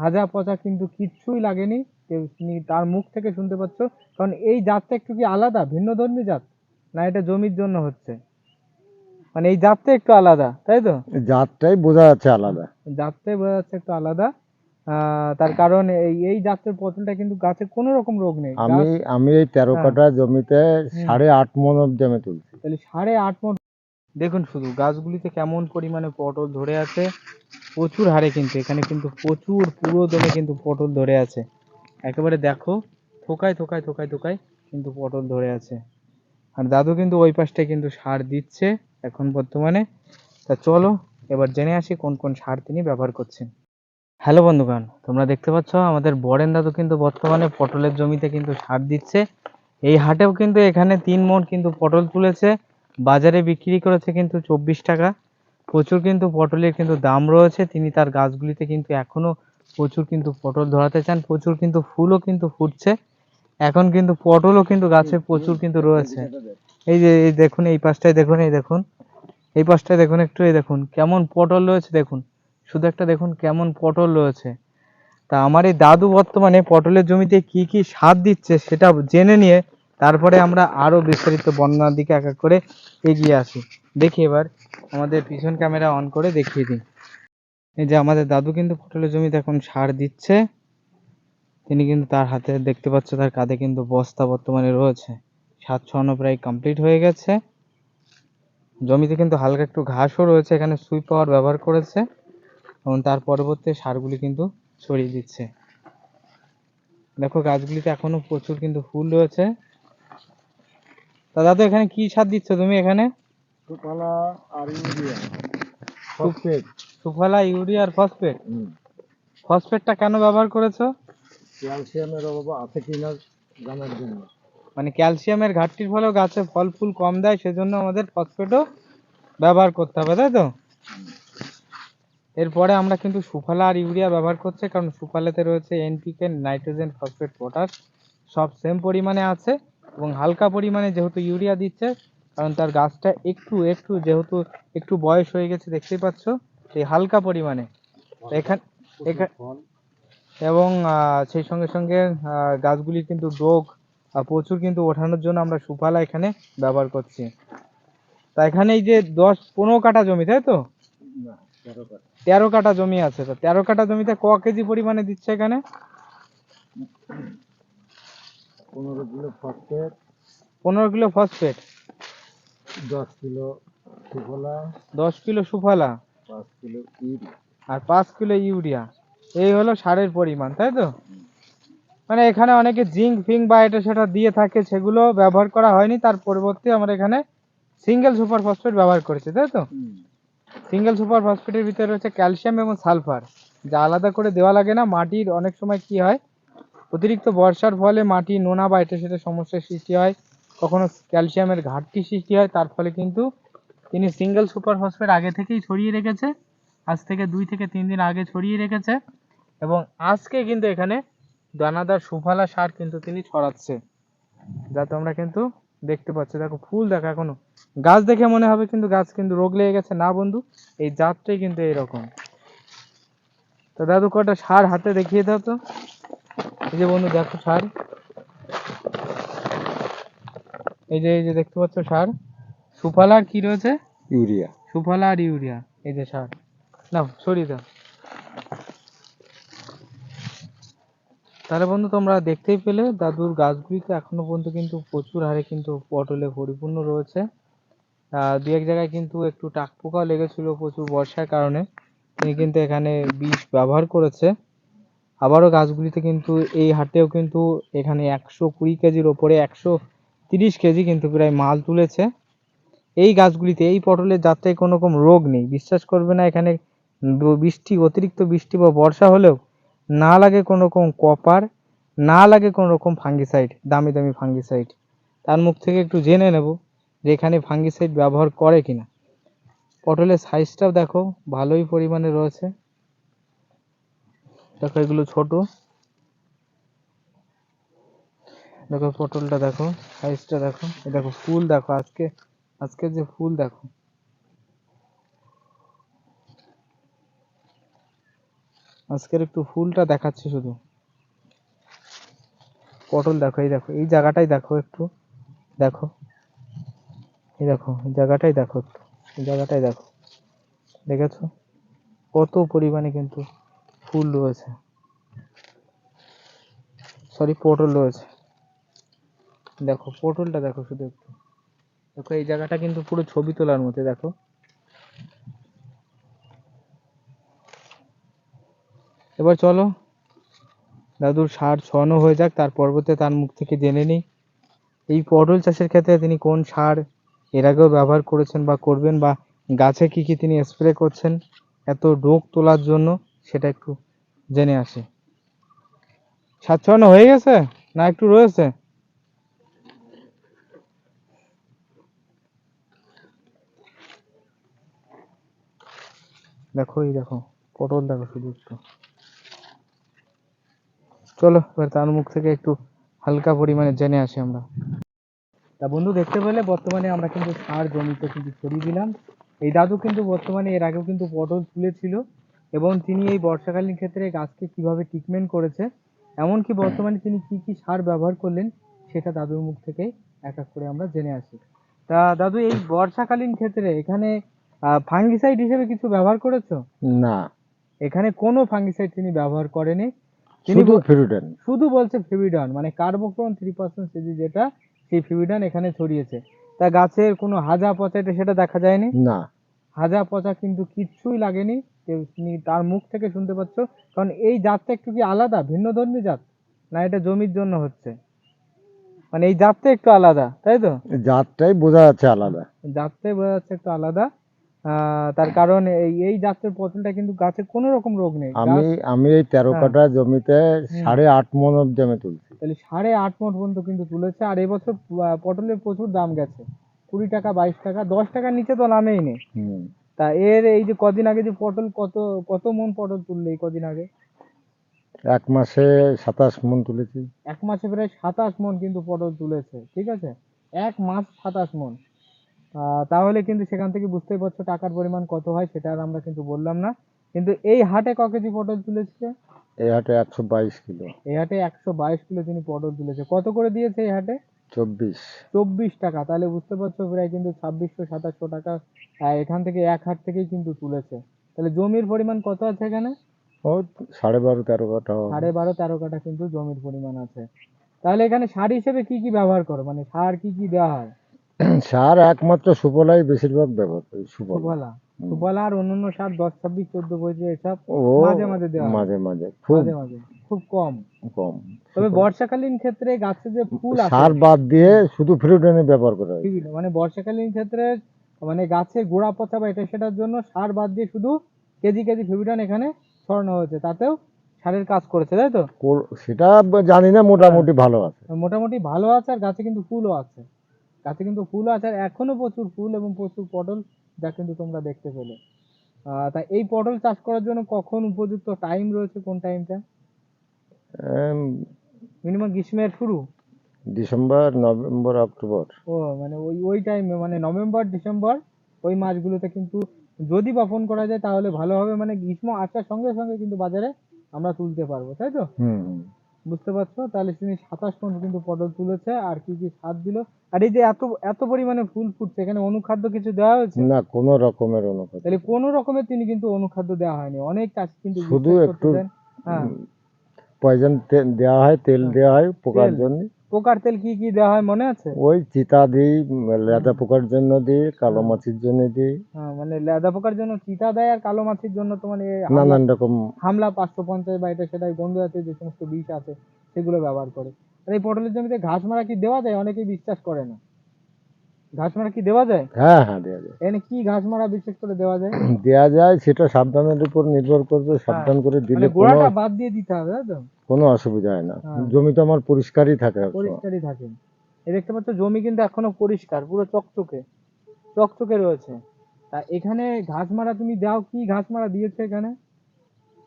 ভাজা পচা কিন্তু কিচ্ছুই লাগেনি। তুমি তার মুখ থেকে শুনতে পাচ্ছ। কারণ এই জাতটা একটু কি আলাদা? ভিন্ন ধর্মী জাত? না এটা জমির জন্য হচ্ছে? মানে এই জাতটা একটু আলাদা তাই তো? জাতটাই বোঝা যাচ্ছে আলাদা। জাতটাই বোঝা যাচ্ছে একটু আলাদা। তার কারণ এই এই জাতের পটলটা কিন্তু গাছে কোনো রকম রোগ নেই। আমি আমি এই তেরো হ্যাঁ। কাঠা জমিতে সাড়ে আট মন অব্দি আমি তুলছি। তাহলে সাড়ে আট মন দেখুন শুধু গাছগুলিতে কেমন পরিমাণে পটল ধরে আছে। প্রচুর হারে কিন্তু, এখানে কিন্তু প্রচুর পুরো দমে কিন্তু পটল ধরে আছে। একেবারে দেখো, থোকায় থোকায় থোকায় থোকায় কিন্তু পটল ধরে আছে। আর দাদু কিন্তু ওই পাশটায় কিন্তু সার দিচ্ছে এখন বর্তমানে। তা চলো, এবার জেনে আসি কোন কোন সার তিনি ব্যবহার করছেন। হ্যালো বন্ধুগণ, তোমরা দেখতে পাচ্ছ আমাদের বরেন দাদু কিন্তু বর্তমানে পটলের জমিতে কিন্তু সার দিচ্ছে। এই হাটেও কিন্তু এখানে তিন মন কিন্তু পটল তুলেছে, বাজারে বিক্রি করেছে কিন্তু চব্বিশ টাকা। প্রচুর কিন্তু পটলের কিন্তু দাম রয়েছে। তিনি তার গাছগুলিতে কিন্তু এখনও প্রচুর কিন্তু পটল ধরাতে চান। প্রচুর কিন্তু ফুলও কিন্তু ফুটছে। এখন কিন্তু পটলও কিন্তু গাছে প্রচুর কিন্তু রয়েছে। এই যে, এই দেখুন, এই পাশটায় দেখুন, এই দেখুন, এই পাশটায় দেখুন একটু, এই দেখুন, কেমন পটল রয়েছে, দেখুন। শুধু একটা দেখুন, কেমন পটল রয়েছে। তা আমার এই দাদু বর্তমানে পটলের জমিতে কি কি সার দিচ্ছে সেটা জেনে নিয়ে তারপরে আমরা আরও বিস্তারিত বর্ণনার দিকে এক এক করে এগিয়ে আসি। দেখি এবার। আমাদের পিছন ক্যামেরা অন করে দেখিয়ে দিই। এই যে আমাদের দাদু কিন্তু পটলের জমিতে এখন সার দিচ্ছে। তিনি কিন্তু তার হাতে দেখতে পাচ্ছ, তার কাঁধে কিন্তু বস্তা বর্তমানে রয়েছে। সাত ছড়ানো প্রায় কমপ্লিট হয়ে গেছে। জমিতে কিন্তু হালকা একটু ঘাসও রয়েছে, এখানে সুই পাওয়ার ব্যবহার করেছে। এবং তার পরবর্তী সারগুলি কিন্তু ছড়িয়ে দিচ্ছে। দেখো, গাছগুলিতে এখনও প্রচুর কিন্তু ফুল রয়েছে। তা দাদু, এখানে কি সার দিচ্ছ তুমি এখানে? সুফলা আর ইউরিয়া। ফসফেট সুফলা ইউরিয়া আর ফসফেট ফসফেটটা কেন ব্যবহার করেছ? ক্যালসিয়ামের অভাব আছে কিনা জানার জন্য। মানে ক্যালসিয়ামের ঘাটতির ফলে গাছে ফল ফুল কম দেয় সেজন্য আমাদের ফসফেটও ব্যবহার করতে হবে তাই তো? এরপরে আমরা কিন্তু সুফলা আর ইউরিয়া ব্যবহার করছি কারণ সুফলাতে রয়েছে এনপিকে নাইট্রোজেন ফসফেট পটাশ সব সেম পরিমাণে আছে এবং হালকা পরিমাণে যেহেতু ইউরিয়া দিচ্ছে কারণ তার গাছটা একটু একটু যেহেতু একটু বয়স হয়ে গেছে দেখতেই পাচ্ছ সেই হালকা পরিমাণে। এখানে এখানে এবং সেই সঙ্গে সঙ্গে গাছগুলি কিন্তু আহ, প্রচুর কিন্তু ওঠানোর জন্য আমরা সুফালা এখানে ব্যবহার করছি। তা এখানে এই যে দশ পনেরো কাঠা জমি তাই তো? তেরো কাঠা। জমি আছে তো তেরো কাঠা জমিতে ক কেজি পরিমাণে দিচ্ছে এখানে? পনেরো কিলো ফসফেট পনেরো কিলো ফসফেট দশ কিলো সুফলা দশ কিলো সুফলা। পাঁচ কিলো ইউরিয়া। আর পাঁচ কিলো ইউরিয়া। এই হলো সারের পরিমাণ তাই তো? মানে এখানে অনেকে জিঙ্ক ফিঙ্ক বা এটা সেটা দিয়ে থাকে সেগুলো ব্যবহার করা হয়নি তার পরিবর্তে আমরা এখানে সিঙ্গেল সুপার ফসফেট ব্যবহার করেছি তাই তো? সিঙ্গেল সুপার ফসফেটের ভিতরে রয়েছে ক্যালসিয়াম এবং সালফার যা আলাদা করে দেওয়া লাগে না। মাটির অনেক সময় কি হয় অতিরিক্ত বর্ষার ফলে মাটি নোনা বা এটা সেটা সমস্যার সৃষ্টি হয়। কখনো ক্যালসিয়ামের ঘাটতি সৃষ্টি হয়, তার ফলে কিন্তু তিনি সিঙ্গেল সুপার ফসফেট আগে থেকেই ছড়িয়ে রেখেছে, আজ থেকে দুই থেকে তিন দিন আগে ছড়িয়ে রেখেছে এবং আজকে কিন্তু এখানে দানাদার সুফলা সার কিন্তু তিনি ছড়াচ্ছে। যা তোমরা কিন্তু দেখতে পাচ্ছ। দেখো, ফুল দেখো এখনও। গাছ দেখে মনে হবে কিন্তু গাছ কিন্তু রোগ লেগে গেছে। না বন্ধু, এই জাতটাই কিন্তু এরকম তো দাদু, কটা সার হাতে দেখিয়ে দাও তো। এই যে বন্ধু, দেখো সার। এই যে এই যে দেখতে পাচ্ছ সার? সুফলা আর কি রয়েছে? ইউরিয়া। সুফলা আর ইউরিয়া। এই যে সার। নাও সরিয়ে দাও। তাহলে বন্ধু তোমরা দেখতেই পেলে দাদুর গাছগুলিতে এখনও পর্যন্ত কিন্তু প্রচুর হারে কিন্তু পটলে পরিপূর্ণ রয়েছে। দু এক জায়গায় কিন্তু একটু টাক পোকাও লেগেছিল প্রচুর বর্ষার কারণে। তিনি কিন্তু এখানে বিষ ব্যবহার করেছে। আবারও গাছগুলিতে কিন্তু এই হাটেও কিন্তু এখানে একশো কুড়ি কেজির ওপরে একশো তিরিশ কেজি কিন্তু প্রায় মাল তুলেছে। এই গাছগুলিতে, এই পটলের যাতে কোনো রকম রোগ নেই, বিশ্বাস করবে না এখানে বৃষ্টি, অতিরিক্ত বৃষ্টি বা বর্ষা হলেও না লাগে কোনো রকম কপার, না লাগে কোনো রকম ফাঙ্গিসাইড, দামি দামি ফাঙ্গিসাইড। তার মুখ থেকে একটু জেনে নেব যে এখানে ফাঙ্গিসাইড ব্যবহার করে কিনা। পটলের সাইজটাও দেখো, ভালোই পরিমাণে রয়েছে। দেখো, এগুলো ছোট। দেখো পটলটা দেখো সাইজটা দেখো। দেখো ফুল দেখো, আজকে আজকে যে ফুল দেখো। আজকের একটু ফুলটা দেখাচ্ছি শুধু। পটল দেখো, এই দেখো, এই জায়গাটাই দেখো একটু। দেখো, এই দেখো জায়গাটাই দেখো একটু জায়গাটাই দেখো। দেখেছ? কত পরিমাণে কিন্তু ফুল রয়েছে। সরি, পটল রয়েছে। দেখো পটলটা দেখো শুধু একটু। দেখো, এই জায়গাটা কিন্তু পুরো ছবি তোলার মতো দেখো। এবার চলো, দাদুর সার ছড়ানো হয়ে যাক, তার পর্বতে তার মুখ থেকে জেনে নিই। এই পটল চাষের ক্ষেত্রে তিনি কোন সার এর আগেও ব্যবহার করেছেন বা করবেন, বা গাছে কি কি তিনি স্প্রে করছেন, এত রোগ তোলার জন্য সেটা একটু জেনে আসি। সার ছড়ানো হয়ে গেছে? না, একটু রয়েছে? দেখো, এই দেখো, পটল দেখো শুধু একটু। চলো, এবার তার মুখ থেকে একটু হালকা পরিমাণে জেনে আসি আমরা। তা বন্ধু, দেখতে পেলে বর্তমানে আমরা কিন্তু সার জমিতে কিন্তু ছড়িয়ে দিলাম। এই দাদু কিন্তু বর্তমানে এর আগেও কিন্তু পটল তুলেছিল এবং তিনি এই বর্ষাকালীন ক্ষেত্রে গাছকে কীভাবে ট্রিটমেন্ট করেছে, এমনকি বর্তমানে তিনি কি কি সার ব্যবহার করলেন, সেটা দাদুর মুখ থেকে এক এক করে আমরা জেনে আসি। তা দাদু, এই বর্ষাকালীন ক্ষেত্রে এখানে ফাঙ্গিসাইড হিসেবে কিছু ব্যবহার করেছ? না। এখানে কোনো ফাঙ্গিসাইড তিনি ব্যবহার করেনি। তিনি শুধু বল- শুধু বলছে ফিবিডন মানে কার্বোক্রন থ্রি পার্সেন্ট সিজি যেটা সেই ফিবিডন এখানে ছড়িয়েছে। তা গাছের কোনো হাজা পচা এটা সেটা দেখা যায়নি? না। হাজা পচা কিন্তু কিচ্ছুই লাগেনি। কেউ তুমি তার মুখ থেকে শুনতে পাচ্ছ। কারণ এই জাতটা একটু কি আলাদা? ভিন্ন ধর্মী জাত? না এটা জমির জন্য হচ্ছে? মানে এই জাতটা একটু আলাদা তাই তো? জাতটাই বোঝা যাচ্ছে আলাদা। জাতটাই বোঝা যাচ্ছে একটু আলাদা। তার কারণ এই এই জাতের পচনটা কিন্তু গাছে কোনো রকম রোগ নেই। আমি আমি এই তেরো হ্যাঁ। কাঠা জমিতে সাড়ে আট মন অব্দি আমি তুলছি। তাহলে সাড়ে আট মন পর্যন্ত কিন্তু তুলেছে আর এবছর পটলের প্রচুর দাম গেছে। কুড়ি টাকা বাইশ টাকা দশ টাকার নিচে তো নামেই নেই। তা এর এই যে কদিন আগে যে পটল কত কত মন পটল তুললে এই কদিন আগে? এক মাসে সাতাশ মন তুলেছি। এক মাসে প্রায় সাতাশ মন কিন্তু পটল তুলেছে ঠিক আছে? এক মাস সাতাশ মন। তাহলে কিন্তু সেখান থেকে বুঝতেই পারছ টাকার পরিমাণ কত হয় সেটা আর আমরা কিন্তু বললাম না। কিন্তু এই হাটে ক কেজি পটল তুলেছে? এই হাটে একশো বাইশ কিলো। এই হাটে একশো বাইশ কিলো তিনি পটল তুলেছে। কত করে দিয়েছে এই হাটে? চব্বিশ। চব্বিশ টাকা। তাহলে বুঝতে পারছ প্রায় কিন্তু ছাব্বিশশো সাতাশশো টাকা এখান থেকে এক হাট থেকেই কিন্তু তুলেছে। তাহলে জমির পরিমাণ কত আছে এখানে? ও সাড়ে বারো তেরো কাঠা সাড়ে বারো তেরো কাঠা কিন্তু জমির পরিমাণ আছে। তাহলে এখানে সার হিসেবে কি কি ব্যবহার করো? মানে সার কি কি দেওয়া হয়? সার একমাত্র সুফলাই বেশিরভাগ ব্যবহার করি সুফল। সুফলা। আর অন্যান্য সার দশ ছাব্বিশ চোদ্দ পঁচিশ এসব মাঝে মাঝে দেওয়া মাঝে মাঝে খুব মাঝে মাঝে খুব কম। কম। তবে বর্ষাকালীন ক্ষেত্রে গাছে যে ফুল আসে সার বাদ দিয়ে শুধু ফ্রুটেনে ব্যবহার করা হয়। মানে বর্ষাকালীন ক্ষেত্রে মানে গাছের গোড়া পচা বা এটা সেটার জন্য সার বাদ দিয়ে শুধু কেজি কেজি ফেভিডন এখানে ছড়ানো হয়েছে তাতেও সারের কাজ করেছে তাই তো? সেটা জানি না মোটামুটি ভালো আছে। মোটামুটি ভালো আছে আর গাছে কিন্তু ফুলও আছে। গাছে কিন্তু ফুলও আছে আর এখনও প্রচুর ফুল এবং প্রচুর পটল যা কিন্তু তোমরা দেখতে পেলে। আহ, তা এই পটল চাষ করার জন্য কখন উপযুক্ত টাইম রয়েছে? কোন টাইমটা মিনিমাম গ্রীষ্মের শুরু? December November October. ও মানে ওই ওই টাইমে মানে নভেম্বর ডিসেম্বর ওই মাসগুলোতে কিন্তু যদি বপন করা যায় তাহলে ভালো হবে। মানে গ্রীষ্ম আসার সঙ্গে সঙ্গে কিন্তু বাজারে আমরা তুলতে পারব তাই তো? হুম। বুঝতে পারছ? তাহলে তিনি সাতাশ মন কিন্তু পটল তুলেছে আর কি কি সার দিল? আর এই যে এত এত পরিমাণে ফুল ফুটছে এখানে অনুখাদ্য কিছু দেওয়া হয়েছে? না কোনো রকমের অনুখাদ্য। তাহলে কোনো রকমের তিনি কিন্তু অনুখাদ্য দেওয়া হয়নি। অনেক চাষি কিন্তু শুধু একটু। হ্যাঁ। পয়জন দেওয়া হয় তেল দেওয়া হয় পোকার। জন্য। পোকার তেল কি কি দেওয়া হয় মনে আছে? ওই চিতা দিই লেদা পোকার জন্য দিই কালো মাছির জন্য দিই। হ্যাঁ মানে লেদা পোকার জন্য চিতা দেয় আর কালো মাছির জন্য তোমার এই হামলা- নানান রকম হামলা পাঁচশো পঞ্চাশ বা এটা সেটা গন্ধ জাতীয় যে সমস্ত বিষ আছে সেগুলো ব্যবহার করে। আর এই পটলের জমিতে ঘাস মারা কি দেওয়া যায়? অনেকেই বিশ্বাস করে না। ঘাস মারা কি দেওয়া যায়? হ্যাঁ হ্যাঁ দেওয়া যায়। এখানে কি ঘাস মারা বিশেষ করে দেওয়া যায়? দেওয়া যায় সেটা সাবধানের উপর নির্ভর করবে সাবধান করে দিলে মানে গোড়াটা বাদ দিয়ে দিতে হবে তাই তো? কোনো অসুবিধা হয় না। হ্যাঁ। জমি তো আমার পরিষ্কারই থাকে। পরিষ্কারই থাকে। এই দেখতে পাচ্ছ জমি কিন্তু এখনও পরিষ্কার পুরো চকচকে চকচকে রয়েছে। তা এখানে ঘাস মারা তুমি দাও কি ঘাস মারা দিয়েছে এখানে?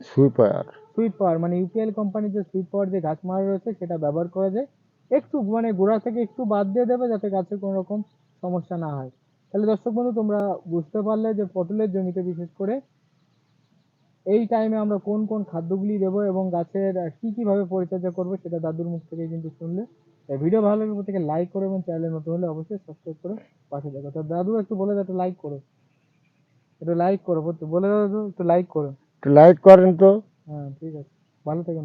সুইপার। সুইট পাওয়ার মানে ইউপিএল কোম্পানির যে সুইট পাওয়ার যে ঘাস মারা রয়েছে সেটা ব্যবহার করা যায়। একটু মানে গোড়া থেকে একটু বাদ দিয়ে দেবে যাতে গাছের কোনো রকম সমস্যা না হয়। তাহলে দর্শক বন্ধু তোমরা বুঝতে পারলে যে পটলের জমিতে বিশেষ করে এই টাইমে আমরা কোন কোন খাদ্যগুলি দেবো এবং গাছের কী কি কীভাবে পরিচর্যা করব সেটা দাদুর মুখ থেকে কিন্তু শুনলে। ভিডিও ভালো লাগলে প্রত্যেকে লাইক করো এবং চ্যানেলে নতুন হলে অবশ্যই সাবস্ক্রাইব করে পাশে দেখো। তো দাদু একটু বলে দাও একটু লাইক করো। একটু লাইক করো বলে দাও দাদু একটু লাইক করো। একটু লাইক করেন তো। হ্যাঁ ঠিক আছে। ভালো থাকেন